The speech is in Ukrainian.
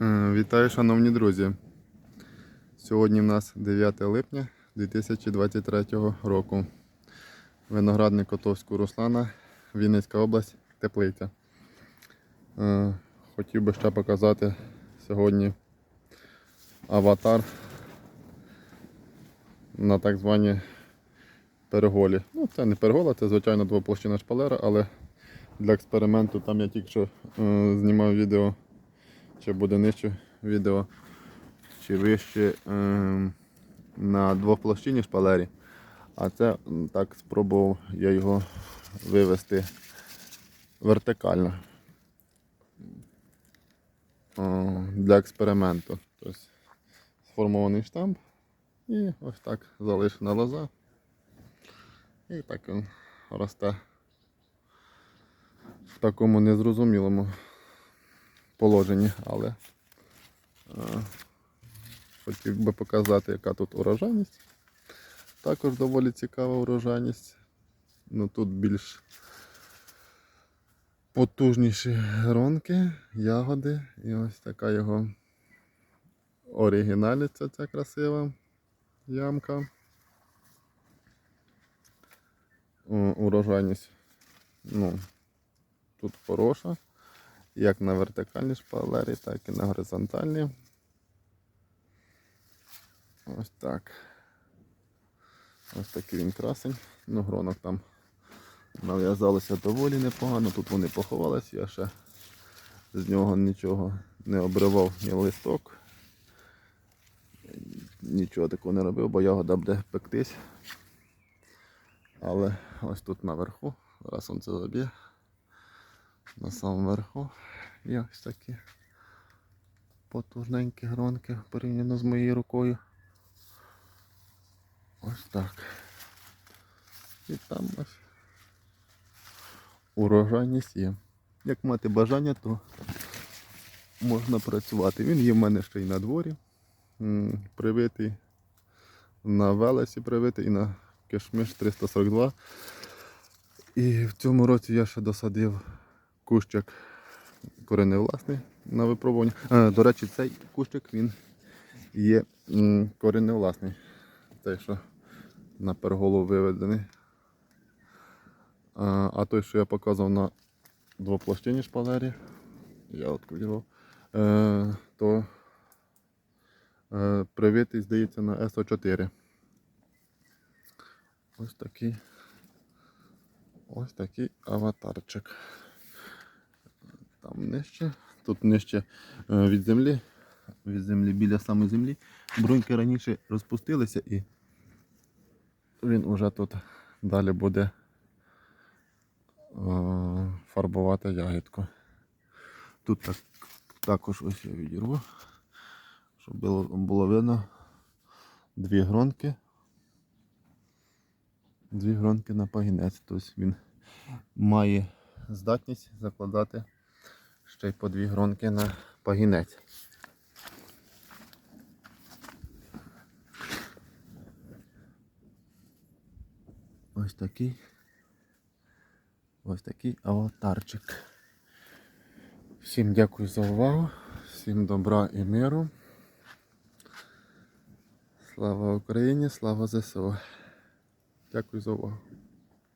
Е, Вітаю, шановні друзі. Сьогодні в нас 9 липня 2023 року. Виноградник Котовського Руслана, Вінницька область, Теплиця. Е, Хотів би ще показати сьогодні аватар на так звані переголі. Ну, це не перегола, це звичайно двоплощина шпалера, але для експерименту там я тільки що е, знімав відео чи буде нижче відео, чи вище ем, на двоплощині шпалері. А це так спробував я його вивести вертикально для експерименту. Тобто сформований штамп і ось так залишена лоза. І так він росте в такому незрозумілому положенні, але е, хотів би показати, яка тут урожайність. Також доволі цікава урожайність. Ну тут більш потужніші гронки, ягоди і ось така його оригіналіця ця красива ямка. Урожайність ну, тут хороша як на вертикальній шпалері, так і на горизонтальній. Ось так. Ось такий він красень. Ну, гронок там нав'язалося доволі непогано. Тут вони поховалися, я ще з нього нічого не обривав, ні листок. Нічого такого не робив, бо ягода буде пектись. Але ось тут наверху, зараз сонце заб'є на самому верху. І ось такі потужненькі гронки порівняно з моєю рукою. Ось так. І там ось урожайність є. Як мати бажання, то можна працювати. Він є в мене ще й на дворі. Привитий на велесі привитий і на кишмиш 342. І в цьому році я ще досадив кущик кореневласний на випробування. Е, До речі, цей кущик він є кореневласний. Той, що на перголу виведений. А, а той, що я показував на двоплощині шпалері, я відкрив, е, то е, привитий, здається, на СО4. Ось такий. Ось такий аватарчик. Там нижче. Тут нижче е, від землі. Від землі біля самої землі. Бруньки раніше розпустилися і він уже тут далі буде е, фарбувати ягідку. Тут так, також ось я відірву, щоб було, було видно дві гронки. Дві гронки на пагінець. Тобто він має здатність закладати ще й по дві гронки на пагінець. Ось такий. Ось такий аватарчик. Всім дякую за увагу, всім добра і миру. Слава Україні, слава ЗСУ. Дякую за увагу.